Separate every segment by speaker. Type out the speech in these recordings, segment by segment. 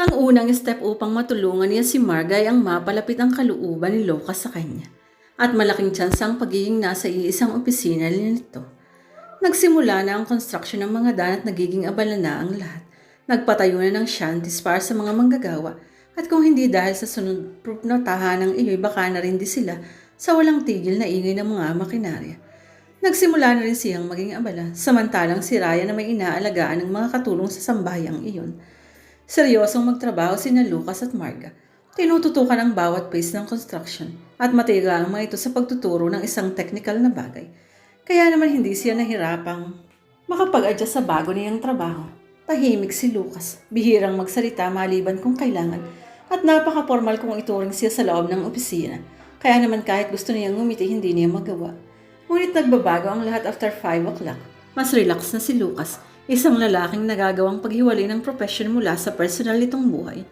Speaker 1: Ang unang step upang matulungan niya si Marga ay ang mapalapit ang kaluuban ni Lucas sa kanya. At malaking tsansa ang pagiging nasa iisang opisina nito. Nagsimula na ang construction ng mga daan at nagiging abala na ang lahat. Nagpatayo na ng shanties para sa mga manggagawa at kung hindi dahil sa sunod proof na tahanang iyo'y baka na rin di sila sa walang tigil na ingay ng mga makinarya. Nagsimula na rin siyang maging abala, samantalang si Ryan na may inaalagaan ng mga katulong sa sambayang iyon. Seryosong magtrabaho sina Lucas at Marga. Tinututukan ang bawat phase ng construction at matiga ang mga ito sa pagtuturo ng isang technical na bagay. Kaya naman hindi siya nahirapang makapag-adjust sa bago niyang trabaho. Tahimik si Lucas, bihirang magsalita maliban kung kailangan at napaka-formal kung ituring siya sa loob ng opisina. Kaya naman kahit gusto niyang ngumiti, hindi niya magawa. Ngunit nagbabago ang lahat after 5 o'clock. Mas relax na si Lucas, isang lalaking nagagawang paghiwalay ng profession mula sa personal nitong buhay.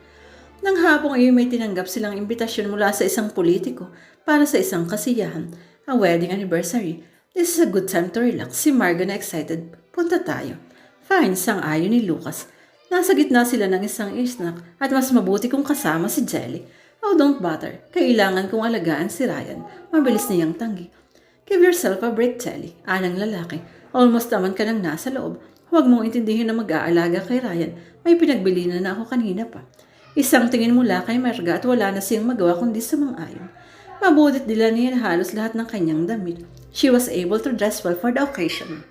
Speaker 1: Nang hapong ay may tinanggap silang imbitasyon mula sa isang politiko para sa isang kasiyahan, a wedding anniversary. This is a good time to relax. Si Marga na excited. Punta tayo. Fine, sang ayon ni Lucas. Nasa gitna sila ng isang snack at mas mabuti kung kasama si Jelly. Oh, don't bother. Kailangan kong alagaan si Ryan. Mabilis niyang tanggi. Give yourself a break, Jelly. Anang lalaki. Almost naman ka nang nasa loob. Huwag mong intindihin na mag-aalaga kay Ryan. May pinagbili na na ako kanina pa. Isang tingin mula kay Marga at wala na siyang magawa kundi sumang-ayon. Mabutit nila niya na halos lahat ng kanyang damit. She was able to dress well for the occasion.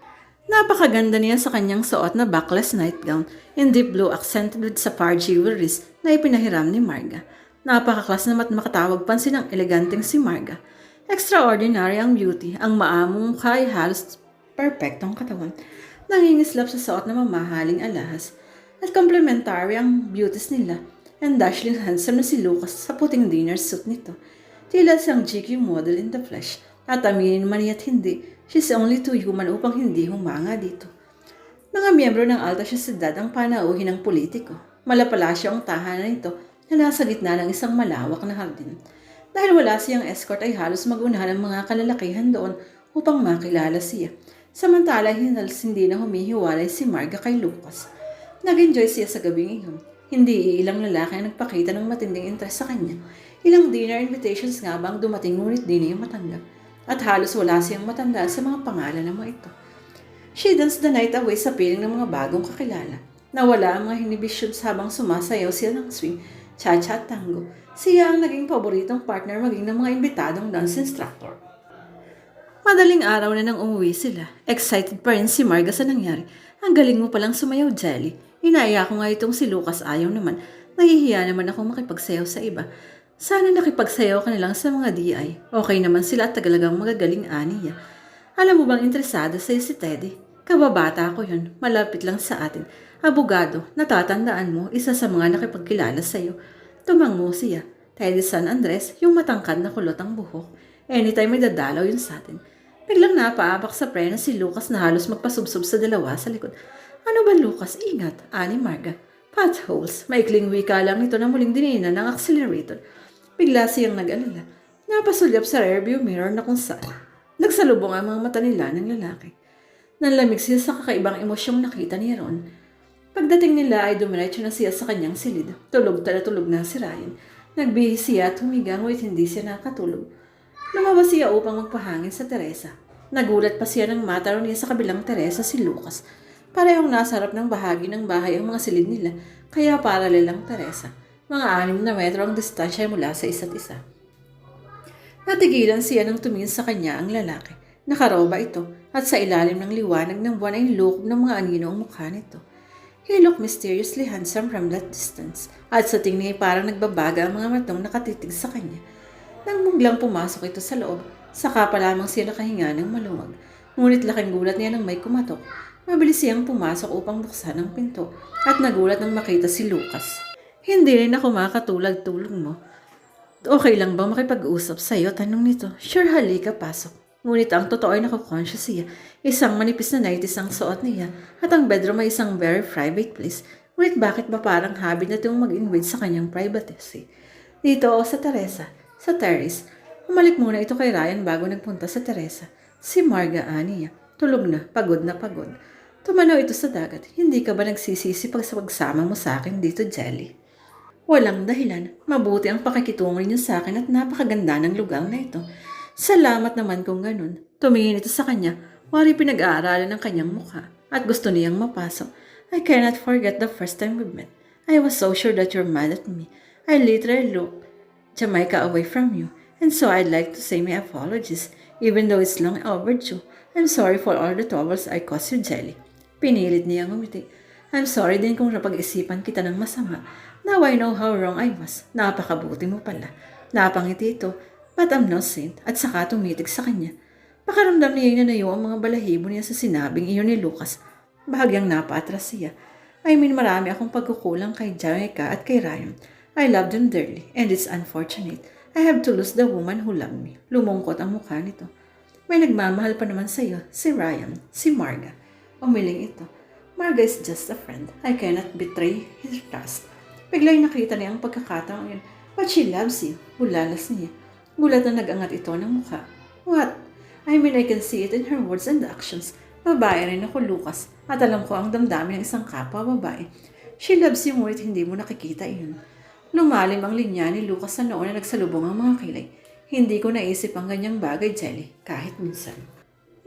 Speaker 1: Napakaganda niya sa kanyang suot na backless nightgown in deep blue accented with sapphire jewelries na ipinahiram ni Marga. Napakaklas naman at makatawag pansin ang eleganteng si Marga. Extraordinary ang beauty, ang maamong mukha ay halos perfectong katawan. Nangingislap sa suot na mamahaling alahas. At complementary ang beauties nila. And dashing handsome na si Lucas sa puting dinner suit nito. Tila siyang GQ model in the flesh. At aminin man niya't hindi, she's only too human upang hindi humanga dito. Mga miyembro ng alta siyudad ang panauhin ng politiko. Malapalasyo ang tahanan nito na nasa gitna ng isang malawak na hardin. Dahil wala siyang escort ay halos magunahan ang mga kalalakihan doon upang makilala siya. Samantala, hinals hindi na humihiwalay si Marga kay Lucas. Nag-enjoy siya sa gabing iyon. Hindi ilang lalaki ang nagpakita ng matinding interest sa kanya. Ilang dinner invitations nga bang dumating ngunit di niya matanggap. At halos wala siyang matandaan sa mga pangalan ng mga ito. She danced the night away sa piling ng mga bagong kakilala. Nawala ang mga inhibitions habang sumasayaw siya ng swing, cha-cha at tango. Siya ang naging paboritong partner maging ng mga imbitadong dance instructor. Madaling araw na nang umuwi sila. Excited pa rin si Marga sa nangyari. Ang galing mo palang sumayaw, Jelly. Inaya ko nga itong si Lucas ayaw naman. Nahihiya naman ako makipagsayaw sa iba. Sana nakipagsayaw ka na lang sa mga DI. Okay naman sila at tagalagang magagaling aniya. Alam mo bang interesado sa'yo si Teddy? Kababata ko yun. Malapit lang sa atin. Abogado, natatandaan mo, isa sa mga nakipagkilala sa'yo. Tumango siya. Teddy San Andres, yung matangkad na kulot ang buhok. Anytime may dadalaw yun sa atin. Biglang napaapak sa prena si Lucas na halos magpasubsob sa dalawa sa likod. Ano ba Lucas? Ingat, ani Marga. Potholes. Maikling wika lang nito na muling dinina ng accelerator. Bigla siyang nag-alala. Napasulyap sa rearview mirror na kung saan. Nagsalubong ang mga mata nila ng lalaki. Nanlamig siya sa kakaibang emosyong nakita ni Ron. Pagdating nila ay dumiretso na siya sa kanyang silid. Tulog na tulog na si Ryan. Nagbihis siya at humiga ngunit hindi siya nakatulog. Lumabas siya upang magpahangin sa Teresa. Nagulat pa siya nang mataro niya sa kabilang Teresa si Lucas. Parehong nasa harap ng bahagi ng bahay ang mga silid nila, kaya paralel ang Teresa. Mga anim na metro ang distansya mula sa isa't isa. Natigilan siya nang tumingin sa kanya ang lalaki. Nakaroba ito at sa ilalim ng liwanag ng buwan ay lukob ng mga anino ang mukha nito. He looked mysteriously handsome from that distance at sa tingin ay parang nagbabaga ang mga matong nakatitig sa kanya. Nang munglang pumasok ito sa loob, saka pa lamang siya nakahinga ng maluwag. Ngunit laking gulat niya nang may kumatok. Mabilis siyang pumasok upang buksan ang pinto at nagulat nang makita si Lucas. Hindi rin ako makatulad-tulog mo. Okay lang ba makipag-usap sa'yo? Tanong nito. Sure, halika, pasok. Ngunit ang totoo ay nakakonscious siya. Isang manipis na nighties ang suot niya at ang bedroom ay isang very private place. Ngunit bakit ba parang habit na itong mag-invade sa kanyang privacy? Dito o sa Teresa, sa terrace. Umalik muna ito kay Ryan bago nagpunta sa Teresa. Si Marga Aniya. Tulog na, pagod na pagod. Tumanaw ito sa dagat. Hindi ka ba nagsisisi pag sa pagsama mo sa akin dito, Jelly? Walang dahilan. Mabuti ang pakikitungo niyo sa akin at napakaganda ng lugar na ito. Salamat naman kung ganun. Tumingin ito sa kanya. Wari pinag-aaralan ng kanyang mukha at gusto niyang mapasok. I cannot forget the first time we met. I was so sure that you're mad at me. I literally looked Jamaica away from you. And so I'd like to say my apologies, even though it's long overdue. I'm sorry for all the troubles I caused you, Jelly. Pinilit niyang umiti. I'm sorry din kung napag-isipan kita ng masama. Now I know how wrong I was. Napakabuti mo pala. Napangiti ito. But I'm no saint. At saka tumitig sa kanya. Pakaramdam niya na nayo ang mga balahibo niya sa sinabing iyon ni Lucas. Bahagyang napaatras siya. I mean marami akong pagkukulang kay Jamaica at kay Ryan. I loved them dearly and it's unfortunate. I have to lose the woman who loved me. Lumungkot ang mukha nito. May nagmamahal pa naman sa iyo, si Ryan, si Marga. Umiling ito. Marga is just a friend. I cannot betray his trust. Biglang nakita niya ang pagkakataon yun. But she loves you. Bulalas niya. Gulat na nag-angat ito ng mukha. What? I mean, I can see it in her words and actions. Babae rin ako, Lucas. At alam ko ang damdamin ng isang kapwa babae. She loves you ngunit hindi mo nakikita iyon. Lumalim ang linya ni Lucas sa noon na nagsalubong ang mga kilay. Hindi ko naisip ang ganyang bagay, Jelly, kahit minsan.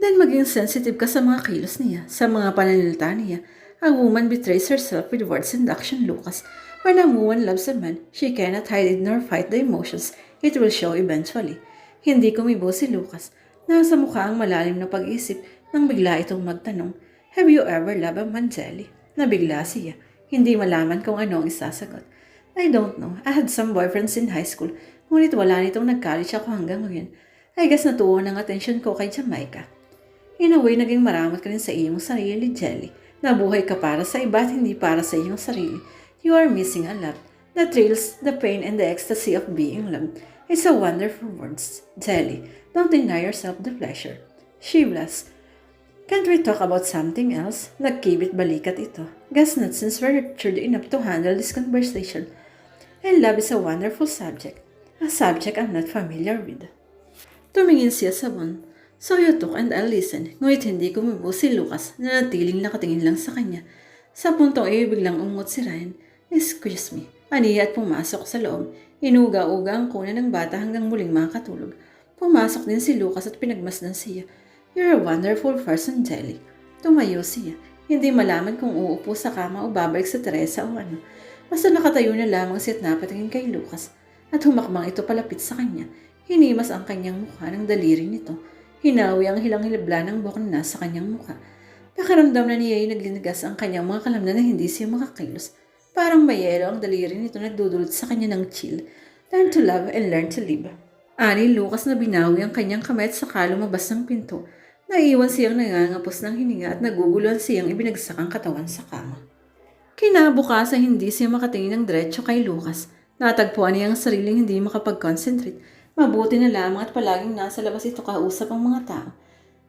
Speaker 1: Then maging sensitive ka sa mga kilos niya, sa mga pananalita niya. A woman betrays herself with words and action, Lucas. When a woman loves a man, she cannot hide it nor fight the emotions. It will show eventually. Hindi kumibo si Lucas. Nasa mukha ang malalim na pag-isip nang bigla itong magtanong, Have you ever loved a man, Jelly? Nabigla siya. Hindi malaman kung ano ang isasagot. I don't know. I had some boyfriends in high school, ngunit wala nitong nag-college ako hanggang ngayon. I guess natuwa ng atensyon ko kay Jamaica. In a way, naging maramot ka rin sa iyong sarili, Jelly. Nabuhay ka para sa iba at hindi para sa iyong sarili. You are missing a lot. The thrills, the pain, and the ecstasy of being loved. It's a wonderful words, Jelly. Don't deny yourself the pleasure. Blushed. Can't we talk about something else? Nagkibit balikat ito. Guess not since we're matured enough to handle this conversation. And love is a wonderful subject. A subject I'm not familiar with. Tumingin siya sa Bon. So you took and I listened. Ngunit hindi kumubo si Lucas na natiling nakatingin lang sa kanya. Sa puntong iyo biglang umungot si Ryan. Excuse me. Aniya at pumasok sa loob. Inuga-uga ang kuna ng bata hanggang muling makatulog. Pumasok din si Lucas at pinagmasdan siya. You're a wonderful person, Jelly. Tumayo siya. Hindi malaman kung uupo sa kama o babalik sa Teresa o ano. Basta nakatayo na lamang siya at napatingin kay Lucas. At humakbang ito palapit sa kanya. Hinimas ang kanyang mukha ng daliri nito. Hinawi ang hilang hilabla ng buhok na nasa kanyang mukha. Pakaramdam na niya ay naglinigas ang kanyang mga kalamnan na hindi siya makakilos. Parang mayelo ang daliri nito nagdudulot sa kanya ng chill. Learn to love and learn to live. Ani Lucas na binawi ang kanyang kamay at saka lumabas ng pinto. Naiwan siyang nangangapos ng hininga at naguguluhan siyang ibinagsak ang katawan sa kama. Kinabukasan hindi siya makatingin ng diretso kay Lucas. Natagpuan niya ang sariling hindi makapag-concentrate. Mabuti na lamang at palaging nasa labas ito kausap ang mga tao.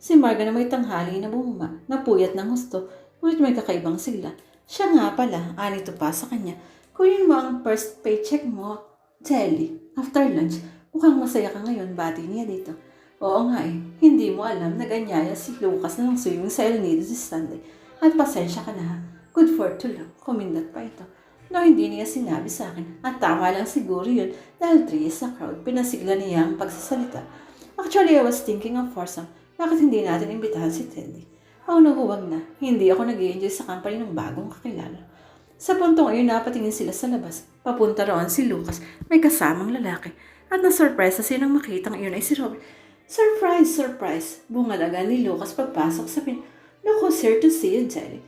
Speaker 1: Si Marga na may tanghali na bumuma, napuyat ng gusto, ngunit may kakaibang sigla. Siya nga pala, anito pa sa kanya. Kunin mo ang first paycheck mo, Jelly. After lunch, mukhang masaya ka ngayon, bati niya dito. Oo nga eh, hindi mo alam na ganyaya si Lucas na ng swimming sa El Nido si Sunday. At pasensya ka na ha. Good for two lang, kumindat pa ito. No, hindi niya sinabi sa akin. At tama lang siguro yun dahil three sa crowd, pinasigla niya ang pagsasalita. Actually, I was thinking of foursome. Bakit hindi natin imbitahan si Teddy? Oh no, huwag na. Hindi ako nag enjoy sa company ng bagong kakilala. Sa puntong ayun, napatingin sila sa labas. Papunta roon si Lucas, may kasamang lalaki. At na-surprise silang makitang iyon ay si Robert. Surprise, surprise! Bungalaga ni Lucas pagpasok sa pin... Look who's here to see you, Jelly.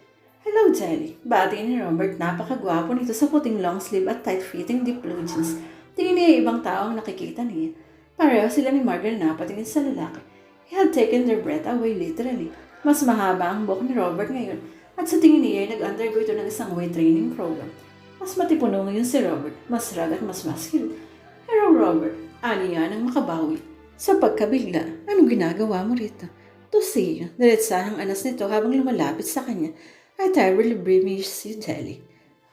Speaker 1: Hello, Jelly. Bati ni Robert, napakagwapo nito sa puting long sleeve at tight-fitting deep blue jeans. Tingin niya ibang tao ang nakikita niya. Pareho sila ni Margaret na patingin sa lalaki. He had taken their breath away literally. Mas mahaba ang buhok ni Robert ngayon at sa tingin niya ay nag-undergo ito ng isang weight training program. Mas matipuno ngayon si Robert, mas rag at mas masculine. Hello, Robert. Ani yan ang makabawi. Sa pagkabigla, anong ginagawa mo rito? To see you. Diretsahang anas nito habang lumalapit sa kanya. I terribly miss you, Jelly.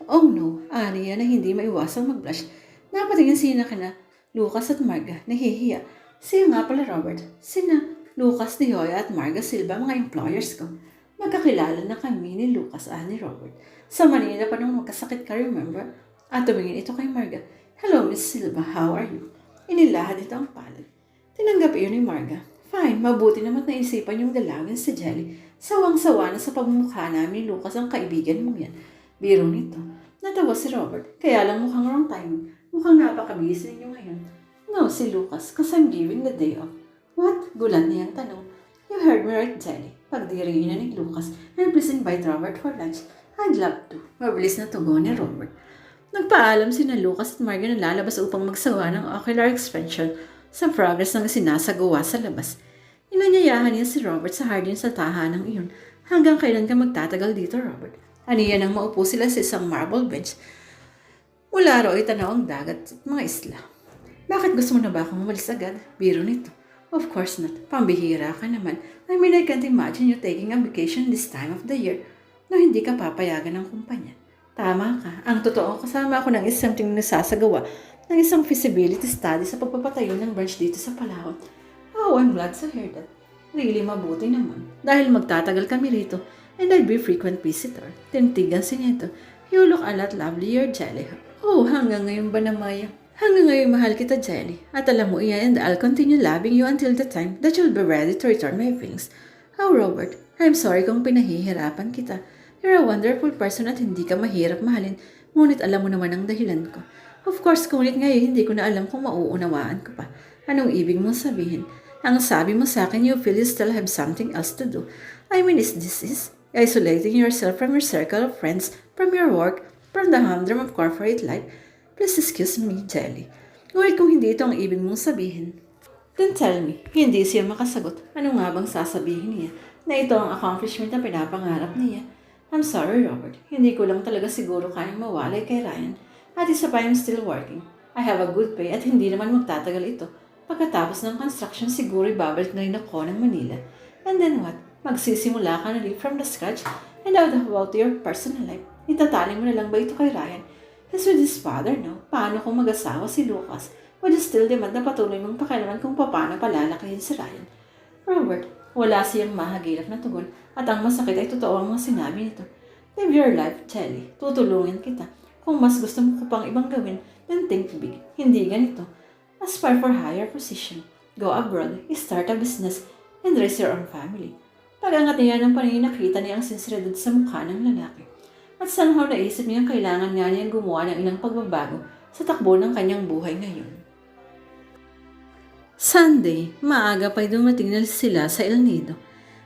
Speaker 1: Oh no, ani yan na hindi maiwasang mag-blush. Napatingin sina ka na Lucas at Marga, nahihiya. Siya nga pala, Robert. Sina Lucas de Hoya at Marga Silva, mga employers ko. Magkakilala na kami ni Lucas at ni Robert. Sa Manila pa nung magkasakit ka, remember? At tumingin ito kay Marga. Hello, Miss Silva. How are you? Inilahad ito ang palad. Tinanggap iyon ni Marga. Fine, mabuti naman naisipan yung dalawin si Jelly. Sawang-sawa na sa pagmumukha namin ni Lucas ang kaibigan mo yan. Biro nito. Natawa si Robert. Kaya lang mukhang wrong timing. Mukhang napakabihis ninyo ngayon. No, si Lucas, cause I'm giving the day off. What? Gulat niyang tanong. You heard me right, Jelly. Pagdiri na ni Lucas, and please invite Robert for lunch. I'd love to. Mabilis na tugon ni Robert. Nagpaalam si na Lucas at Marga na lalabas upang magsawa ng ocular expansion sa progress ng sinasagawa sa labas. Inanyayahan niya si Robert sa hardin sa tahanang iyon. Hanggang kailan ka magtatagal dito, Robert? Aniya nang maupo sila sa isang marble bench. Mula raw itanaw ang dagat at mga isla. Bakit gusto mo na ba akong umalis agad? Biro nito. Of course not. Pambihira ka naman. I mean, I can't imagine you taking a vacation this time of the year na hindi ka papayagan ng kumpanya. Tama ka. Ang totoo, kasama ako ng isang ting nasasagawa ng isang feasibility study sa pagpapatayo ng branch dito sa Palawan. Oh, I'm glad to hear that. Really mabuti naman. Dahil magtatagal kami rito and I'd be frequent visitor. Tinitigan si Neto. You look a lot lovelier, Jelly. Oh, hanggang ngayon ba na Maya? Hanggang ngayon mahal kita, Jelly. At alam mo iyan and I'll continue loving you until the time that you'll be ready to return my feelings. Oh, Robert, I'm sorry kung pinahihirapan kita. You're a wonderful person at hindi ka mahirap mahalin. Ngunit alam mo naman ang dahilan ko. Of course, ngunit ngayon hindi ko na alam kung mauunawaan ko pa. Anong ibig mong sabihin? Ang sabi mo sa akin, you feel you still have something else to do. I mean, is this is isolating yourself from your circle of friends, from your work, from the humdrum of corporate life. Please excuse me, Jelly. Ngunit kung hindi ito ang ibig mong sabihin, then tell me, hindi siya makasagot. Ano nga bang sasabihin niya? Na ito ang accomplishment na pinapangarap niya. I'm sorry, Robert. Hindi ko lang talaga siguro kayang mawalay kay Ryan. At isa pa, I'm still working. I have a good pay at hindi naman magtatagal ito. Pagkatapos ng construction, siguro babalik na rin ako ng Manila. And then what? Magsisimula ka na rin from the scratch and how about your personal life? Itatali mo na lang ba ito kay Ryan? He's with his father now. Paano kung mag-asawa si Lucas? Would you still demand na patuloy mong pakialaman kung paano palalakihin si Ryan? Robert, wala siyang mahagilap na tugon at ang masakit ay totoo ang mga sinabi nito. Live your life, Chelly. Tutulungan kita. Kung mas gusto mo ko pang ibang gawin, then think big. Hindi ganito. Aspire for higher position. Go abroad, start a business, and raise your own family. Pagangat niya ng paningin nakita niya ang sinseridad sa mukha ng lalaki. At somehow naisip niya kailangan nga niyang gumawa ng ilang pagbabago sa takbo ng kanyang buhay ngayon. Sunday, maaga pa'y dumating na sila sa El Nido.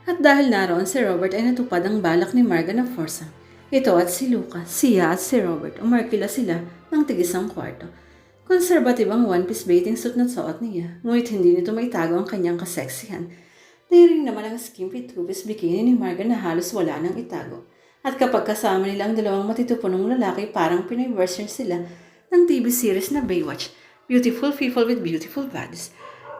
Speaker 1: At dahil naroon si Robert ay natupad ang balak ni Marga na Forza. Ito at si Luca, siya at si Robert, umarkila sila ng tigisang kwarto. Konserbative ang one-piece bathing suit na suot niya, ngunit hindi nito maitago ang kanyang kaseksihan. Daring naman ang skimpy two-piece bikini ni Marga na halos wala nang itago. At kapag kasama nila ang dalawang matitupunong lalaki, parang Pinoy version sila ng TV series na Baywatch, Beautiful People with Beautiful Bodies.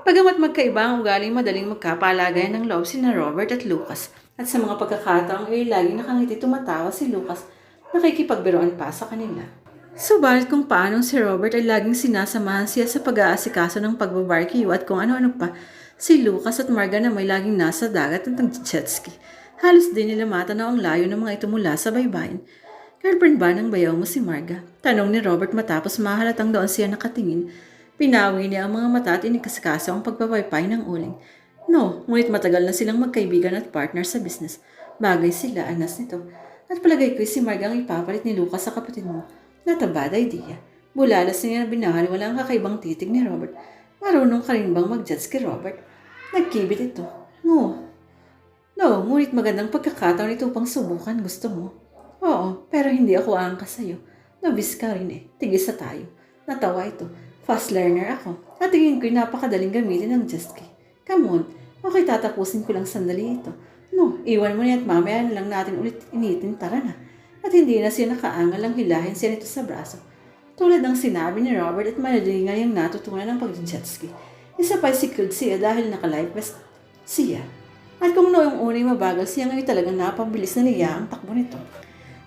Speaker 1: Pagamat magkaiba ang ugaling madaling magkapalagayan ng loob si na Robert at Lucas. At sa mga pagkakataong ay laging nakangiti tumatawa si Lucas, nakikipagbiroan pa sa kanila. Subalit kung paano si Robert ay laging sinasamahan siya sa pag-aasikaso ng pagbabarbecue at kung ano-ano pa, si Lucas at Marga na may laging nasa dagat at nag-jet ski. Halos din nila matanaw ang layo ng mga ito mula sa baybayin. Girlfriend ba ng bayaw mo si Marga? Tanong ni Robert matapos mahalatang doon siya nakatingin. Pinawi niya ang mga mata at inikasikaso ang pagpapaypay ng uling. No, ngunit matagal na silang magkaibigan at partner sa business. Bagay sila, anas nito. At palagay ko si Marga ang ipapalit ni Lucas sa kapatid mo. Not a bad idea. Bulalas niya na binahal wala ang kakaibang titig ni Robert. Marunong ka rin bang mag-jet ski, Robert? Nagkibit ito. No. No, ngunit magandang pagkakataon ito pang subukan. Gusto mo? Oo, pero hindi ako aangkas sa'yo. Novice ka rin eh. Tigis sa tayo. Natawa ito. Fast learner ako. At tingin ko'y napakadaling gamitin ng jet ski. Come on. Okay, tatapusin ko lang sandali ito. No, iwan mo niya at mamaya na lang natin ulit initin. Tara na. At hindi na siya nakaangal ang hilahin siya nito sa braso. Tulad ng sinabi ni Robert at madaling nga yung natutunan ng pag-jet ski. Isa pa si Kud siya dahil naka-life vest siya. At kung noong unay mabagal siya ngayon talagang napabilis na niya ang takbo nito.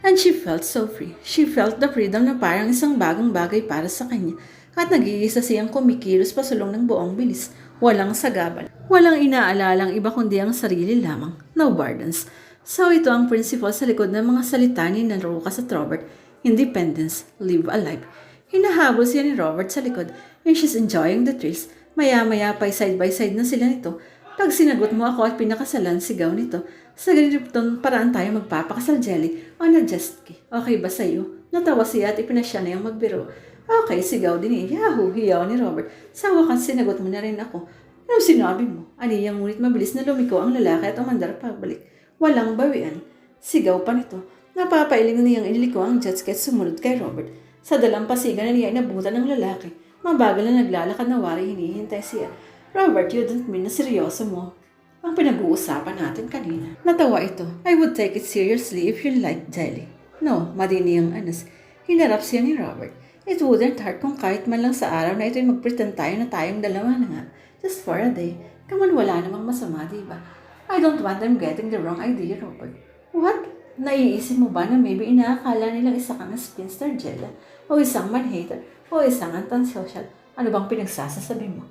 Speaker 1: And she felt so free. She felt the freedom na parang isang bagong bagay para sa kanya. At nag-iisa siyang kumikilos pasulong ng buong bilis. Walang sagabal. Walang inaalalang iba kundi ang sarili lamang. No burdens. So ito ang principle sa likod ng mga salita ni Lucas at Robert. independence, live a life. Hinahabol siya ni Robert sa likod and she's enjoying the thrills. Maya-maya pa side by side na sila nito. Pag sinagot mo ako at pinakasalan, sigaw nito. Sa ganitong paraan tayo magpapakasal, Jelly. O na Jestki. Okay ba sa'yo? Natawa siya at ipinasya na yung magbiro. Okay, sigaw din eh. Yahoo! Hiyaw ni Robert. Sa wakas, sinagot mo na rin ako. Anong sinabi mo? Aniyang ngunit mabilis na lumiko ang lalaki at umandar pabalik. Walang bawian. Sigaw pa nito. Napapailing niyang iniliko ang jet ski at sumunod kay Robert. Sa dalampasigan na niya inabutan ng lalaki. Mabagal na naglalakad na wari hinihintay siya. Robert, you don't mean na seryoso mo. Ang pinag-uusapan natin kanina. Natawa ito. I would take it seriously if you like jelly. No, madini ang anas. Hinarap siya ni Robert. It wouldn't hurt kung kahit man lang sa araw na ito'y mag-pretend tayo na tayong dalawa na nga. Just for a day. Kaman wala namang masama, di ba? I don't want them getting the wrong idea, Robert. What? Naiisip mo ba na maybe inaakala nilang isa kang spinster Jella? O isang man-hater? O isang antan-social? Ano bang pinagsasasabi mo?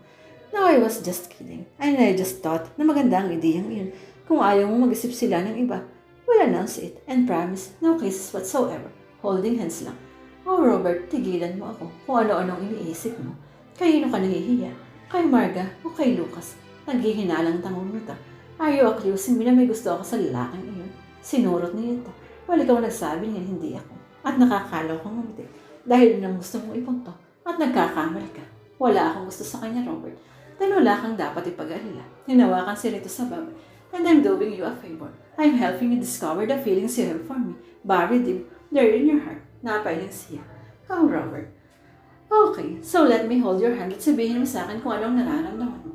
Speaker 1: No, I was just kidding. And I just thought na maganda ang ideyang iyon. Kung ayaw mo mag-isip sila ng iba, we'll announce it and promise no cases whatsoever. Holding hands lang. Oh, Robert, tigilan mo ako kung ano-anong iniisip mo. Kanino ka nahihiya? Kay Marga o kay Lucas? Naghihinalang tangon nito. Are you accusing me na may gusto ako sa lalaking iyon? Sinurot niya ito. Well, ikaw nagsabi niya, hindi ako. At nakakalaw kang umiti. Dahil yun ang gusto mong ipunto. At nagkakamali ka. Wala akong gusto sa kanya, Robert. Dahil wala kang dapat ipag-alala. Hinawakan si Rito sa baba. And I'm doing you a favor. I'm helping you discover the feelings you have for me. Buried deep there in your heart. Napailing siya. Oh, Robert. Okay, so let me hold your hand at sabihin mo sa akin kung anong nararamdaman mo.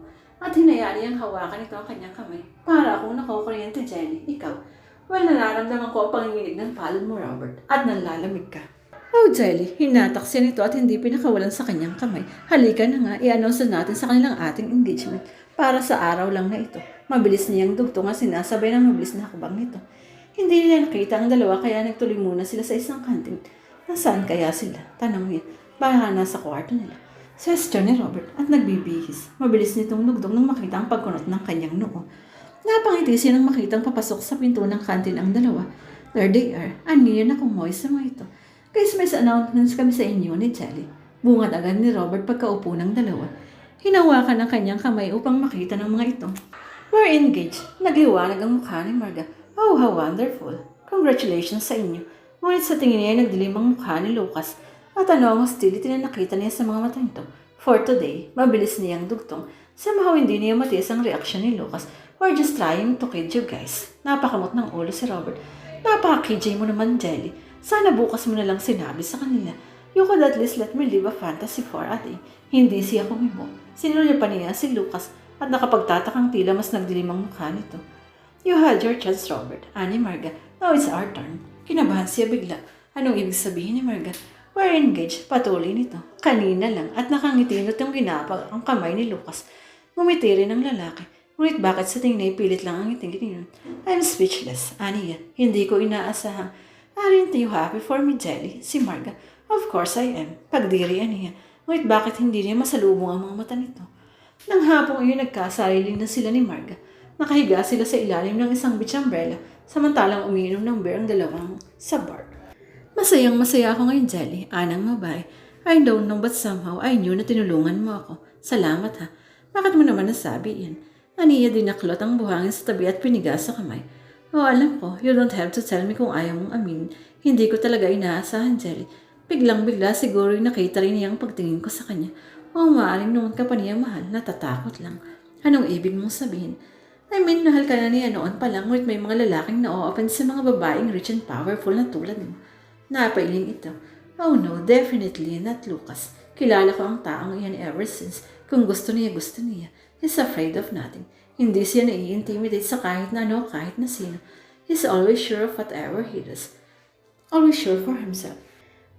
Speaker 1: At hinayaan niyang hawakan ito ang kanyang kamay. Para akong nakukuryente, Jenny. Ikaw. Well, nararamdaman ko ang panginginig ng palad mo, Robert. At nanlalamig ka. Oh, Jelly, hinatak siya nito at hindi pinakawalan sa kanyang kamay. Halika na nga, i-announce na natin sa kanilang ating engagement para sa araw lang na ito. Mabilis niyang dugtong at sinasabay ng mabilis na hakbang nito. Hindi nila nakita ang dalawa kaya nagtuloy muna sila sa isang kantin. Nasaan kaya sila? Tanong niya. Baka nasa kwarto nila. Sister ni Robert at nagbibihis. Mabilis nitong dugdong nang makita ang pagkunot ng kanyang noo. Napangiti siya nang makitang papasok sa pinto ng kantin ang dalawa. There they are. Aniya na kumoy sa mga ito. Guys, may announcements kami sa inyo ni Jelly. Bungad agad ni Robert pagkaupo ng dalawa. Hinawakan ang kanyang kamay upang makita ng mga ito. We're engaged. Nagliwanag ang mukha ni Marga. Oh, how wonderful. Congratulations sa inyo. Ngunit sa tingin niya ay nagdilim ang mukha ni Lucas. At ano ang hostility na nakita niya sa mga mata nito. For today, mabilis niyang dugtong. Somehow hindi niya matiis ang reaksyon ni Lucas. We're just trying to kid you guys. Napakamot ng ulo si Robert. Napaka-KJ mo naman, Jelly. Sana bukas mo na lang sinabi sa kanila. You could at least let me live a fantasy for a day. Hindi siya kumibo. Sinulya pa niya si Lucas at nakapagtatakang tila mas nagdilim ang mukha nito. You had your chance, Robert. Ani Marga. Now it's our turn. Kinabahan siya bigla. Anong ibig sabihin ni Marga? We're engaged. Patuloy nito. Kanina lang at nakangitinot yung ginapag ang kamay ni Lucas. Ngumiti rin ang lalaki. Ngunit bakit sa tingin ay pilit lang ang ngiting yun? I'm speechless. Aniya, hindi ko inaasahang. Aren't you happy for me, Jelly? Si Marga. Of course I am. Pagdiri niya. Ngunit bakit hindi niya masalubong ang mga mata nito? Nang hapong iyon nagkasariling na sila ni Marga. Nakahiga sila sa ilalim ng isang beach umbrella samantalang umiinom ng beer ang dalawang sa bar. Masayang masaya ako ngayon, Jelly. Anang mabay. I don't know but somehow I knew na tinulungan mo ako. Salamat ha. Bakit mo naman nasabi yan? Aniya din naklot ang buhangin sa tabi at piniga sa kamay. Oh, alam ko, you don't have to tell me kung ayaw mong aminin. Hindi ko talaga inaasahan, Jelly. Biglang-bigla siguro yung nakita rin niya ang pagtingin ko sa kanya. Oh, maaaring noon ka pa niya mahal, natatakot lang. Anong ibig mong sabihin? I mean, mahal ka na niya noon pa lang, ngunit may mga lalaking na-open sa mga babaeng rich and powerful na tulad mo. Napailing ito. Oh no, definitely not Lucas. Kilala ko ang taong iyan ever since. Kung gusto niya, gusto niya. He's afraid of nothing. Hindi siya nai-intimidate sa kahit na ano, kahit na sino. He's always sure of whatever he does. Always sure for himself.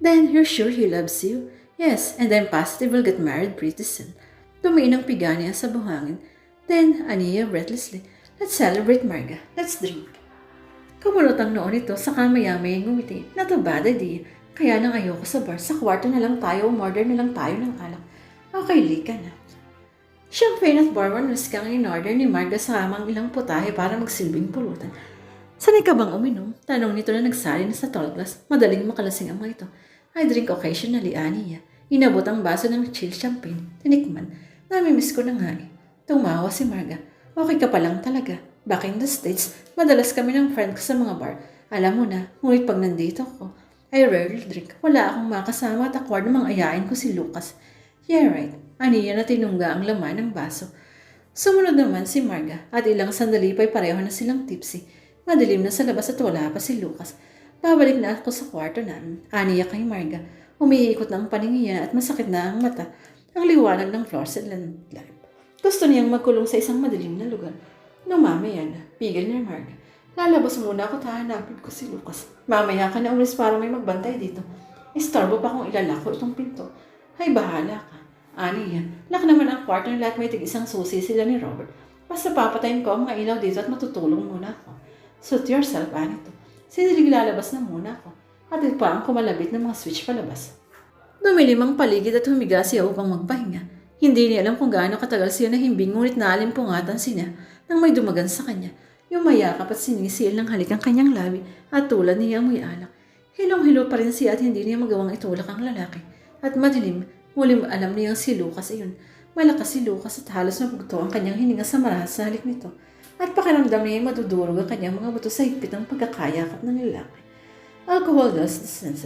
Speaker 1: Then you're sure he loves you? Yes, and I'm positive we'll get married pretty soon. Tumiin ang piga niya sa buhangin. Then, aniya breathlessly, let's celebrate, Marga. Let's drink. Kumunot ang noon ito sa kamaya-maya ngumiti. Not a bad idea. Kaya nang ayoko sa bar, sa kwarto na lang tayo, umorder na lang tayo ng alak. Okay, lika na. Champagne at bourbon whiskey ang in-order ni Marga sa amang ilang putahe para magsilbing pulutan. Sanay ka bang uminom? Tanong nito na nagsali na sa tall glass. Madaling makalasing ang mga ito. I drink occasionally, aniya. Inabot ang baso ng chill champagne. Tinikman. Namimiss ko na nga eh. Tumawa si Marga. Okay ka pa lang talaga. Back in the States, madalas kami ng friend sa mga bar. Alam mo na, ngunit pag nandito ko, I rarely drink. Wala akong makasama at awkward namang ayain ko si Lucas. Yeah, right. Aniya na tinungga ang laman ng baso. Sumunod naman si Marga at ilang sandali pa'y pareho na silang tipsy. Madilim na sa labas at wala pa si Lucas. Babalik na ako sa kwarto namin. Aniya kay Marga. Umiikot na ang paningin at masakit na ang mata. Ang liwanag ng fluorescent lamp. Gusto niyang magkulong sa isang madilim na lugar. Nung mamaya na, pigil ni Marga. Lalabas muna ako at hahanapin ko si Lucas. Mamaya ka na ulis para may magbantay dito. Istorbo pa kung ilalako itong pinto. Ay, bahala ka. Ani yan. Lak naman ang kwarto ng lahat may tig isang susi sila ni Robert. Basta papatayin ko ang mga ilaw dito at matutulong muna ako. Suit yourself, ani to. Sinilig lalabas na muna ako. At pa ang kumalabit ng mga switch palabas. Dumilim ang paligid at humiga siya upang magpahinga. Hindi niya alam kung gaano katagal siya nahimbing ngunit naalimpungatan siya nang may dumagan sa kanya. Yung mayakap at sinisil ng halik ang kanyang labi at tulad niya amoy alak. Hilong-hilo pa rin siya at hindi niya magawang itulak ang lalaki. At madilim, muling alam niyang si Lucas iyon. Malakas si Lucas at halos nabugto ang kanyang hininga sa marahas sa halik nito. At pakiramdam niya madudurog ang kanyang mga buto sa higpit ng pagkakayakap ng lalaki. Alcohol does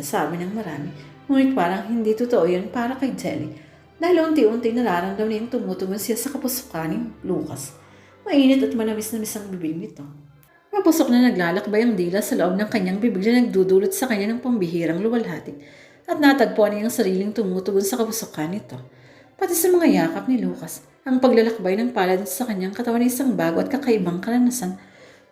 Speaker 1: sabi ng marami, ngunit parang hindi totoo yun para kay Jelly. Dahil unti-unti nararamdam niyang tumutugon siya sa kapusukan ni Lucas. Mainit at manamis-namis ang bibig nito. Mapusok na naglalakbay ang dila sa loob ng kanyang bibig na nagdudulot sa kanya ng pambihirang luwalhati at natagpuan niya ang sariling tumutugon sa kapusukan nito. Pati sa mga yakap ni Lucas, ang paglalakbay ng palad sa kanyang katawan ay isang bago at kakaibang karanasan.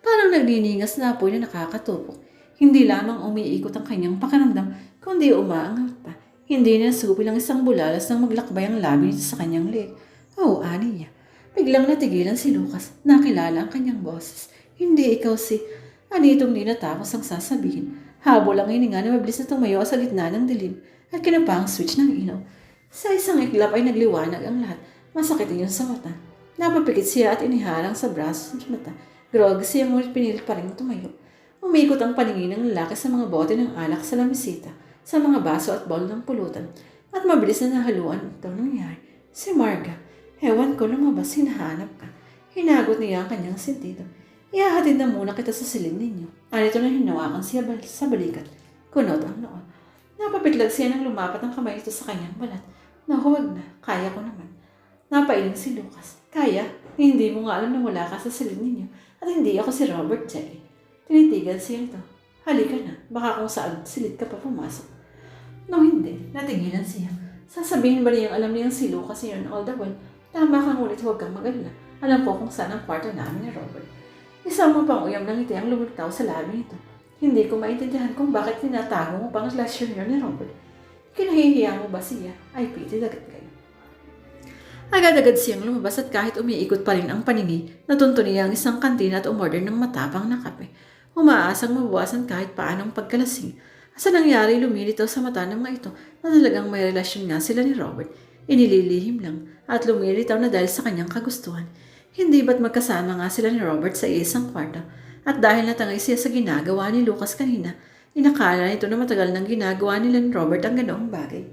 Speaker 1: Parang nagniningas na apoy na nakakatupok. Hindi lamang umiikot ang kanyang pakiramdam, kundi umaangat pa. Hindi niya supi lang isang bulalas nang maglakbay ang labi nito sa kanyang leg. Oo, ani niya. Biglang natigilan si Lucas. Nakilala ang kanyang boses. Hindi ikaw si... Anitong di natapos ang sasabihin. Habol ang hininga na mabilis na tumayo sa gitna ng dilim at kinapa ang switch ng ilaw. Sa isang iklap ay nagliwanag ang lahat. Masakit iyon sa mata. Napapikit siya at iniharang sa braso sa mata. Grog siya ngunit pinilit pa rin tumayo. Umikot ang paningin ng lalaki sa mga bote ng alak sa lamisita, sa mga baso at bowl ng pulutan, at mabilis na nahaluan ito nangyari. Si Marga, ewan ko lumabas, hinahanap ka. Hinagot niya ang kanyang sentido. Ihahatid na muna kita sa silid ninyo. Anito na hinawakan siya bal- sa balikat. Kunot ang noo. Napapitlag siya nang lumapat ang kamay ito sa kanyang balat. Nahuwag na, kaya ko naman. Napailing si Lucas. Kaya? Hindi mo nga alam na wala ka sa silid ninyo. At hindi ako si Robert Jelly. Tinitigan siya ito. Halika na, baka kung saan silid ka pa pumasok. No, hindi. Natigilan siya. Sasabihin ba niyang alam niyang si Lucas yun all the while? Tama ka ngunit huwag kang magalala. Alam ko kung saan ang kwarto namin ni Robert. Isang pang uyam ng ngiti ang lumitaw sa labi nito. Hindi ko maintindihan kung bakit tinatago mo pang relasyon niyo ni Robert. Kinahihiya mo ba siya? Ay, piti dagat kayo. Agad-agad siyang lumabas at kahit umiikot pa rin ang paningin, natunto niya ang isang kantina at umorder ng matapang na kape. Umaasang mabawasan kahit paanong pagkalasing. Asa nangyari lumilitaw sa mata ng mga ito na talagang may relasyon nga sila ni Robert. Inililihim lang at lumilitaw na dahil sa kanyang kagustuhan. Hindi ba't magkasama nga sila ni Robert sa isang kwarto? At dahil natangay siya sa ginagawa ni Lucas kanina, inakala nito na matagal nang ginagawa nila ni Robert ang ganoong bagay.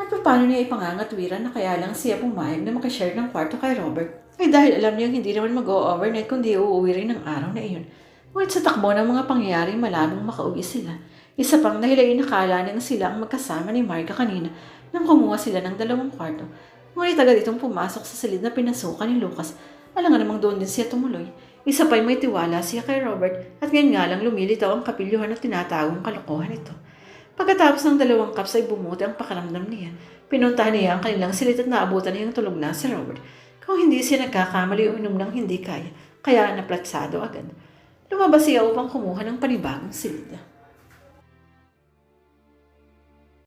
Speaker 1: At paano niya ipangangatwiran na kaya lang siya pumayag na makishare ng kwarto kay Robert? Ay dahil alam niyang hindi naman mag-overnight kundi uuwi rin ng araw na iyon. Ngunit sa takbo ng mga pangyayari malabong makauwi sila. Isa pang dahil ay inakala niyang sila ang magkasama ni Marga kanina nang kumuha sila ng dalawang kwarto. Ngunit agad itong pumasok sa silid na pinasukan ni Lucas. Alam nga namang doon din siya tumuloy. Isa pa'y may tiwala siya kay Robert at ngayon nga lang lumilitaw ang kapilyuhan at tinatagong kalokohan ito. Pagkatapos ng dalawang cups ay bumuti ang pakiramdam niya. Pinuntahan niya ang kanilang silid at naabutan niyang tulog na si Robert. Kung hindi siya nagkakamali uminom ng hindi kaya, kaya naplatsado agad. Lumabas siya upang kumuha ng panibagong silid.